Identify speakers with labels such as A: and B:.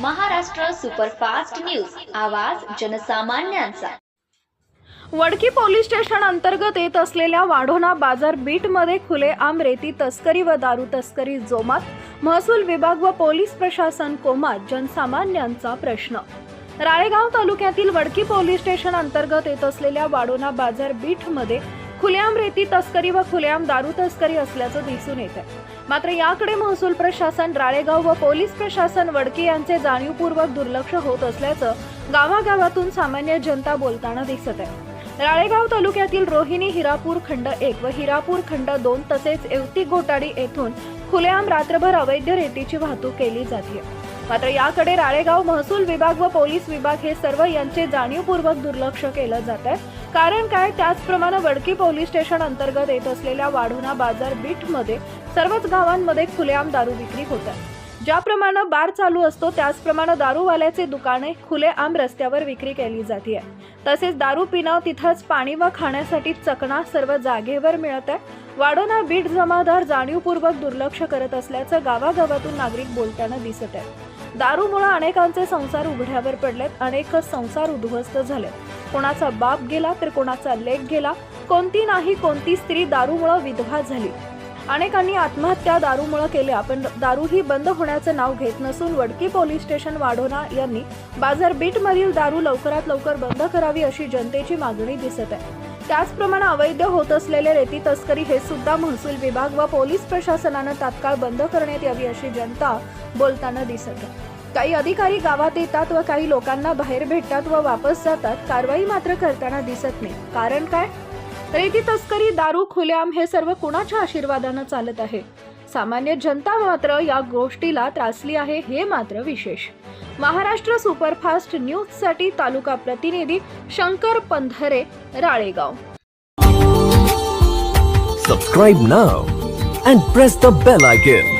A: Maharashtra superfast news. आवाज जनसामान्यांचा.
B: Wadki police station अंतर्गत येत असलेल्या वाढोणा बाजार बीटमध्ये खुलेआम रेती तस्करी व दारू तस्करी जोमात महसूल विभाग व पोलीस प्रशासन कोमात जनसामान्यांचा प्रश्न राळेगाव तालुक्यातील वडकी पोलीस स्टेशन अंतर्गत येत असलेल्या वाडोना बाजार बीटमध्ये खुलेआम रेती तस्करी व खुलेआम दारू तस्करी असल्याचं दिसून येत आहे. मात्र याकडे महसूल प्रशासन राळेगाव व पोलीस प्रशासन वडकी यांचे जाणीवपूर्वक दुर्लक्ष होत असल्याचं गावागावातून सामान्य जनता बोलताना दिसत आहे. राळेगाव तालुक्यातील रोहिणी हिरापूर खंड एक व हिरापूर खंड दोन तसेच एवती घोटाडी येथून खुलेआम रात्रभर अवैध रेतीची वाहतूक केली जाते मात्र याकडे राळेगाव महसूल विभाग व पोलीस विभाग हे सर्व यांचे जाणीवपूर्वक दुर्लक्ष केलं जात आहे. कारण काय? त्याचप्रमाणे वडकी पोलीस स्टेशन अंतर्गत येत असलेल्या वाढोणा बाजार बीटमध्ये सर्वच गावांमध्ये खुलेआम दारू विक्री होत आहे. ज्याप्रमाणे बार चालू असतो त्याचप्रमाणे दारूवाल्याचे दुकाने खुलेआम रस्त्यावर विक्री केली जाते. तसेच दारू पिणं तिथंच पाणी व खाण्यासाठी चकणा सर्व जागेवर मिळत आहे. वाढोना बीट जमादार जाणीवपूर्वक दुर्लक्ष करत असल्याचं गावागावातून नागरिक बोलताना दिसत आहे. दारूमुळे अनेकांचे संसार उघड्यावर पडलेत अनेक संसार उद्ध्वस्त झाले कोणाचा बाप गेला तर कोणाचा लेख गेला कोणती नाही कोणती स्त्री दारूमुळे विधवा झाली. अनेकांनी आत्महत्या दारूमुळे केल्या पण दारू ही बंद होण्याचं नाव घेत नसून वडकी पोलीस स्टेशन वाढोना यांनी बाजार बीटमधील दारू लवकरात लवकर बंद करावी अशी जनतेची मागणी दिसत आहे. त्याचप्रमाणे अवैध होत असलेले रेती तस्करी हे सुद्धा महसूल विभाग व पोलीस प्रशासनानं तात्काळ बंद करण्यात यावी अशी जनता बोलताना दिसत. काही अधिकारी गावात येतात व काही लोकांना बाहेर भेटतात व वापस जातात. कारवाई मात्र करताना दिसत नाही. कारण काय? रेती तस्करी दारू खुलेआम हे सर्व कुणाच्या आशीर्वादानं चालत आहे? सामान्य जनता मात्र या गोष्टीला त्रासली आहे हे मात्र विशेष. महाराष्ट्र सुपरफास्ट न्यूजसाठी तालुका प्रतिनिधी Shankar Pandhare Ralegaon.
C: Subscribe now and press the bell icon